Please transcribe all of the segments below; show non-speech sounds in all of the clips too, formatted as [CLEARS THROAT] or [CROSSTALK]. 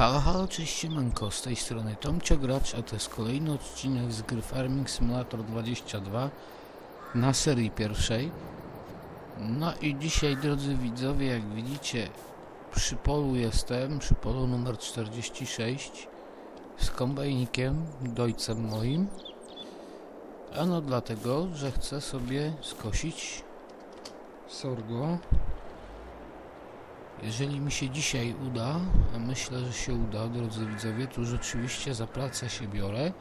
Halo, halo, cześć siemanko, z tej strony Tomcio Gracz, a to jest kolejny odcinek z gry Farming Simulator 22 na serii pierwszej. No i dzisiaj, drodzy widzowie, jak widzicie, przy polu jestem, przy polu numer 46 z kombajnikiem, dojcem moim. Ano dlatego, że chcę sobie skosić sorgo jeżeli mi się dzisiaj uda, a myślę, że się uda, drodzy widzowie, to rzeczywiście za pracę się biorę,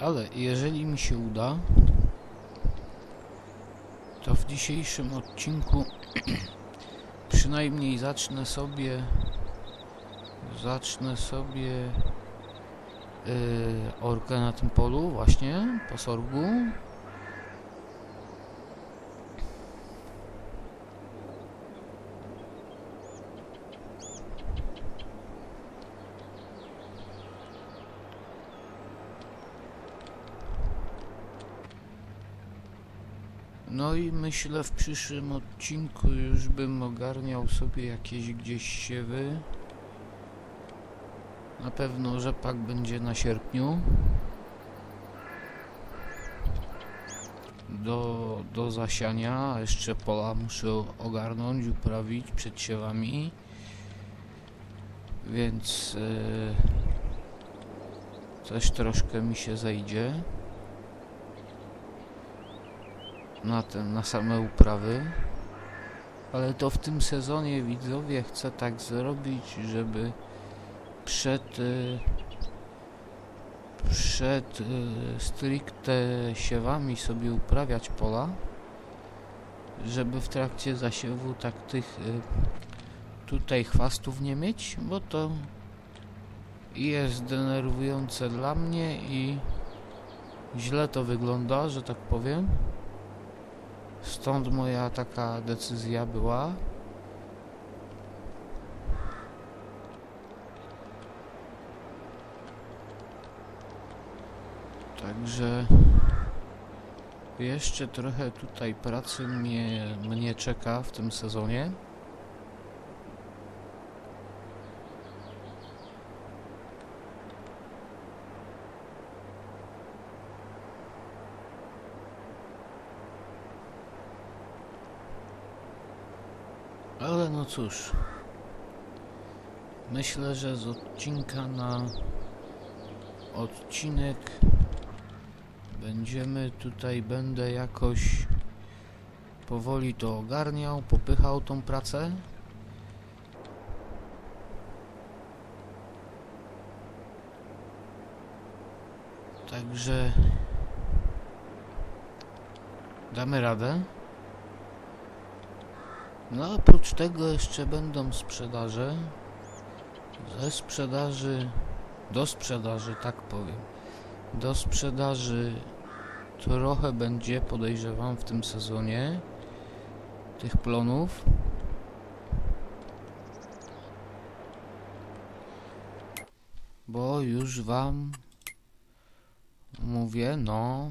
ale jeżeli mi się uda, to w dzisiejszym odcinku [CLEARS THROAT] przynajmniej zacznę sobie zacznę sobie yy, orkę na tym polu właśnie, po sorgu No i myślę w przyszłym odcinku już bym ogarniał sobie jakieś gdzieś siewy. Na pewno rzepak będzie na sierpniu. Do, do zasiania, jeszcze pola muszę ogarnąć, uprawić przed siewami. Więc yy, też troszkę mi się zejdzie na, ten, na same uprawy. Ale to w tym sezonie widzowie chcę tak zrobić, żeby przed y, przed y, stricte siewami sobie uprawiać pola, żeby w trakcie zasiewu tak tych y, tutaj chwastów nie mieć, bo to jest denerwujące dla mnie i źle to wygląda, że tak powiem. Stąd moja taka decyzja była. Także jeszcze trochę tutaj pracy mnie, mnie czeka w tym sezonie. Ale no cóż. Myślę, że z odcinka na odcinek będziemy tutaj, będę jakoś powoli to ogarniał, popychał tą pracę. Także damy radę. No oprócz tego jeszcze będą sprzedaże. Ze sprzedaży do sprzedaży, tak powiem. Do sprzedaży trochę będzie, podejrzewam, w tym sezonie tych plonów. Bo już wam mówię, no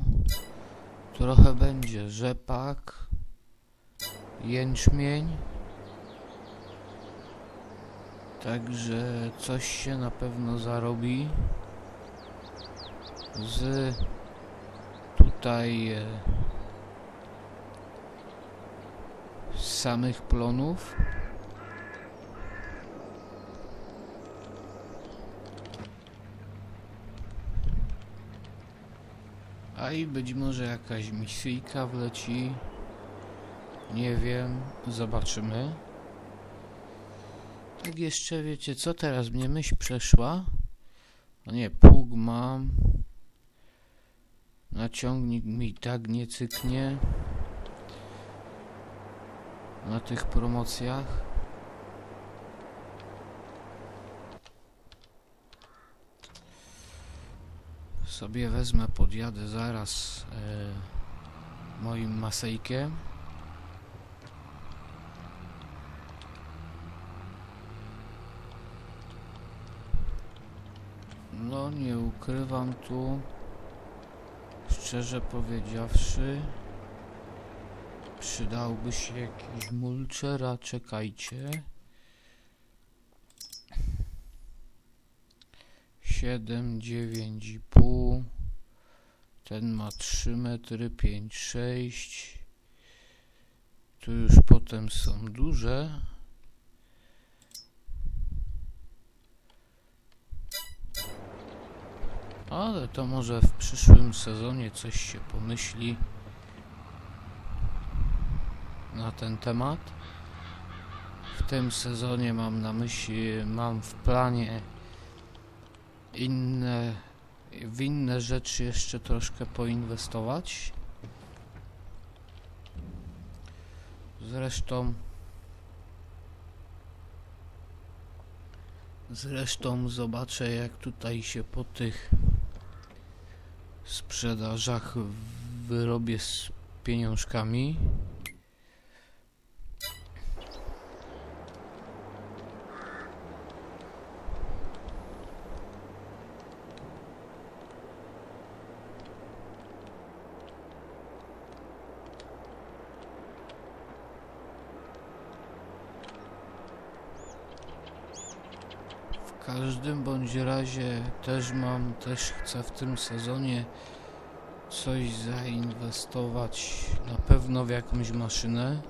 trochę będzie rzepak jęczmień. Także coś się na pewno zarobi z tutaj e, z samych plonów. A i być może jakaś misyjka wleci. Nie wiem, zobaczymy. Tak jeszcze wiecie co, teraz mnie myśl przeszła. No nie, pług mam. Naciągnik mi tak nie cyknie. Na tych promocjach. Sobie wezmę, podjadę zaraz e, moim masejkiem. No, nie ukrywam tu, szczerze powiedziawszy, przydałby się jakiś mulczera, czekajcie. 7, 9,5. Ten ma 3 metry, 5, 6. Tu już potem są duże. Ale to może w przyszłym sezonie coś się pomyśli na ten temat. W tym sezonie mam na myśli, mam w planie inne, w inne rzeczy jeszcze troszkę poinwestować. Zresztą Zresztą zobaczę jak tutaj się po tych sprzedażach wyrobię z pieniążkami. W każdym bądź razie też mam, też chcę w tym sezonie coś zainwestować na pewno w jakąś maszynę.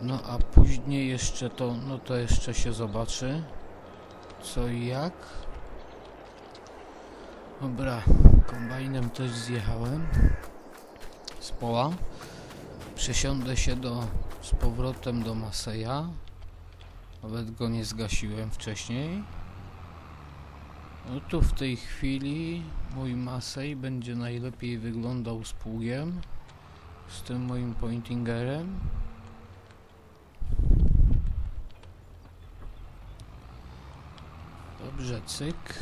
No a później jeszcze to, no to jeszcze się zobaczy co i jak. Dobra, kombajnem też zjechałem z pola. Przesiądę się do, z powrotem do Maseja. Nawet go nie zgasiłem wcześniej. No tu w tej chwili mój Masej będzie najlepiej wyglądał z pługiem. Z tym moim pointingerem. Dobrze, cyk.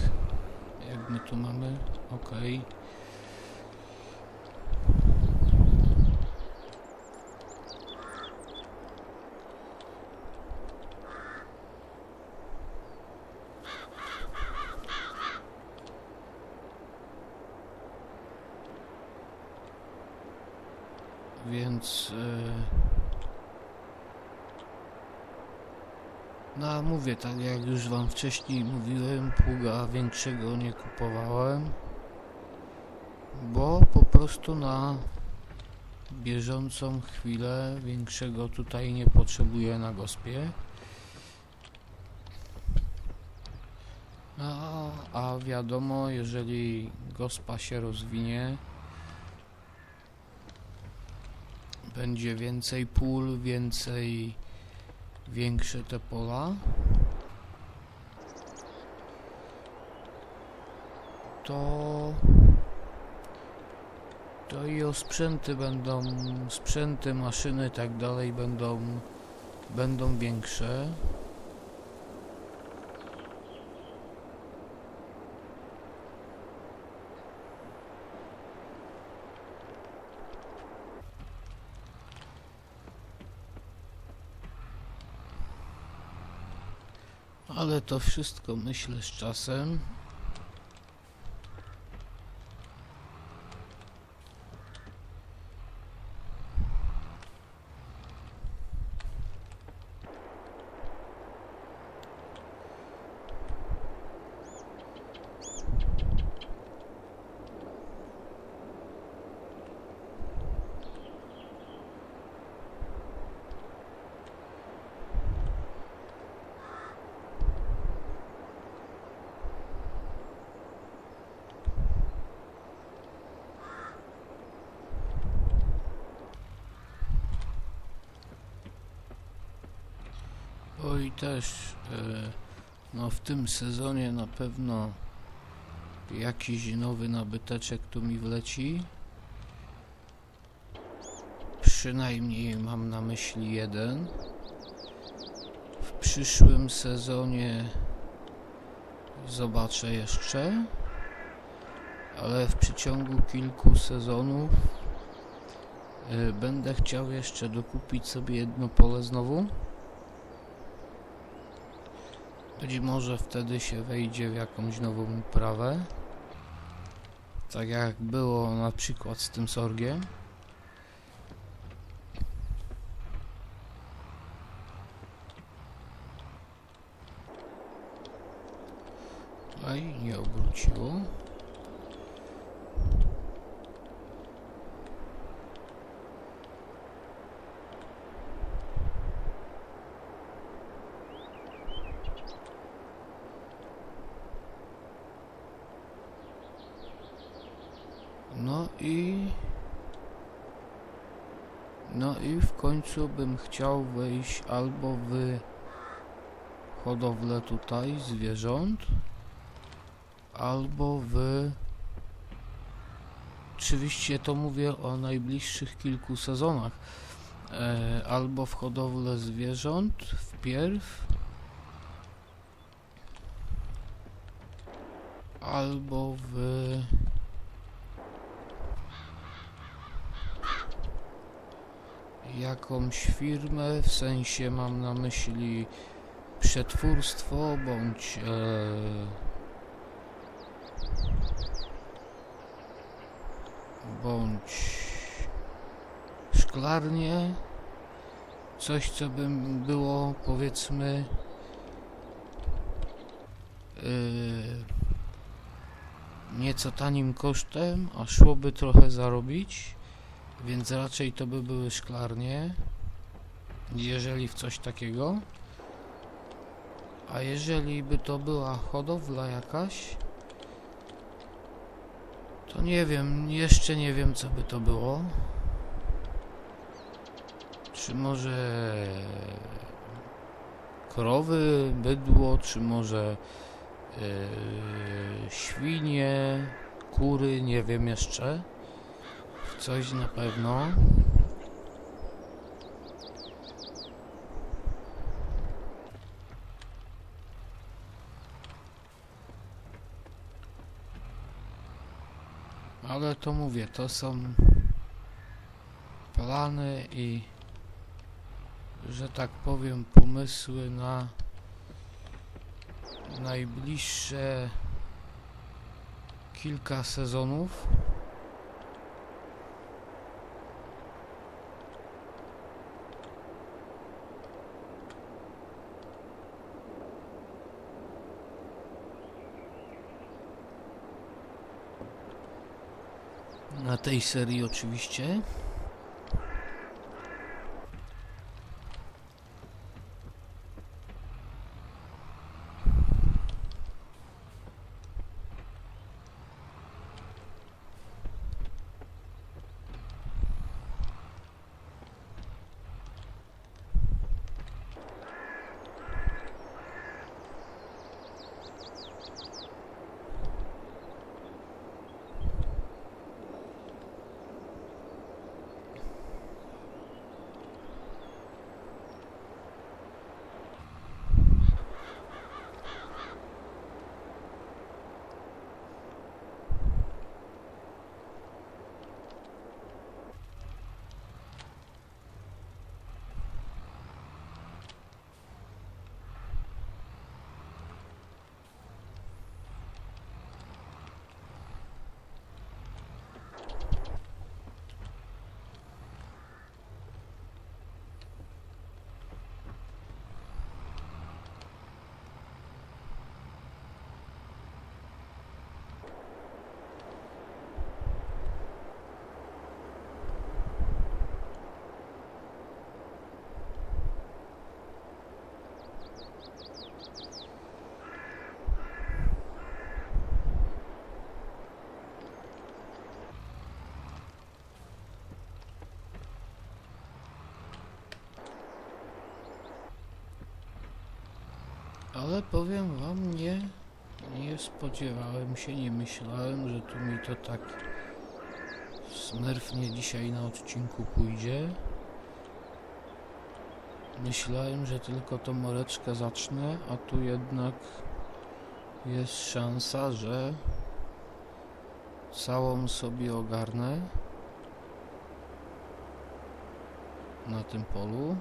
Jak my tu mamy? Ok. Więc. e, No a mówię, tak jak już wam wcześniej mówiłem, pługa większego nie kupowałem, bo po prostu na bieżącą chwilę większego tutaj nie potrzebuję na gospie. A, a wiadomo, jeżeli gospa się rozwinie, będzie więcej pól, więcej większe te pola to to i osprzęty będą sprzęty, maszyny tak dalej będą będą większe. Ale to wszystko myślę z czasem Oj też e, no w tym sezonie na pewno jakiś nowy nabyteczek tu mi wleci. Przynajmniej mam na myśli jeden. W przyszłym sezonie zobaczę jeszcze. Ale w przeciągu kilku sezonów e, będę chciał jeszcze dokupić sobie jedno pole znowu. Być może wtedy się wejdzie w jakąś nową uprawę. Tak jak było na przykład z tym sorgiem. Czekaj, nie obróciło. No i... No i w końcu bym chciał wejść albo w hodowlę tutaj zwierząt, albo w... Oczywiście to mówię o najbliższych kilku sezonach. E, albo w hodowlę zwierząt wpierw, albo w... jakąś firmę, w sensie mam na myśli przetwórstwo bądź e, bądź szklarnię, coś co by było powiedzmy e, nieco tanim kosztem, a szłoby trochę zarobić. Więc raczej to by były szklarnie, jeżeli w coś takiego. A jeżeli by to była hodowla jakaś, to nie wiem, jeszcze nie wiem co by to było. Czy może krowy, bydło, czy może yy, świnie, kury, nie wiem jeszcze. Coś na pewno. Ale to mówię, to są plany i że tak powiem pomysły na najbliższe kilka sezonów. Na tej serii oczywiście. Ale powiem wam, nie, nie spodziewałem się, nie myślałem, że tu mi to tak smerfnie dzisiaj na odcinku pójdzie. Myślałem, że tylko tą moreczkę zacznę, a tu jednak jest szansa, że całą sobie ogarnę na tym polu.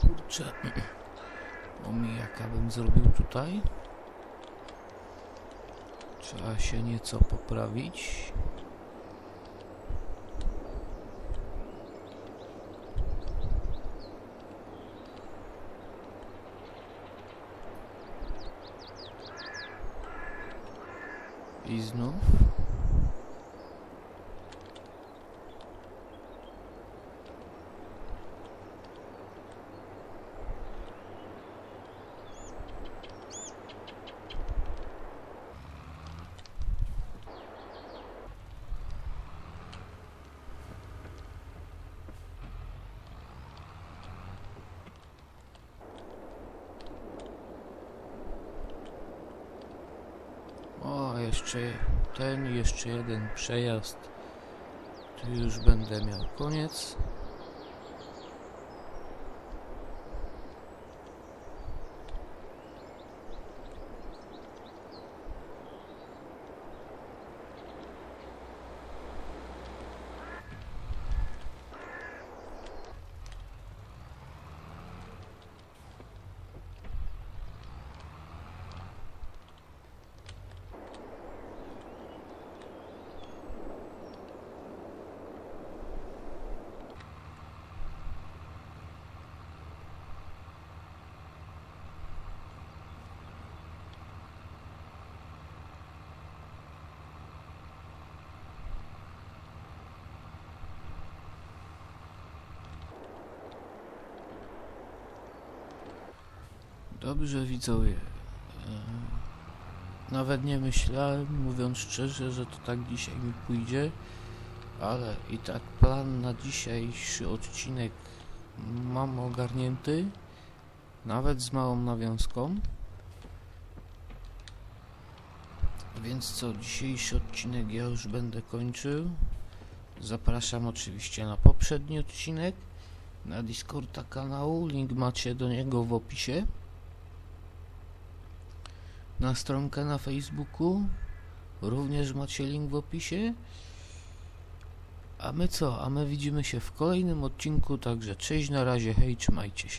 Kurczę. [CLEARS THROAT] Omijaka bym zrobił tutaj. Trzeba się nieco poprawić. I znów. O, jeszcze ten, jeszcze jeden przejazd. Tu już będę miał koniec. Dobrze widzowie. E, Nawet nie myślałem, mówiąc szczerze, że to tak dzisiaj mi pójdzie, ale i tak plan na dzisiejszy odcinek mam ogarnięty, nawet z małą nawiązką. Więc co, dzisiejszy odcinek ja już będę kończył. Zapraszam oczywiście na poprzedni odcinek, na Discorda kanału, link macie do niego w opisie na stronkę na Facebooku. Również macie link w opisie. A my co? A my widzimy się w kolejnym odcinku, także cześć, na razie, hej, trzymajcie się.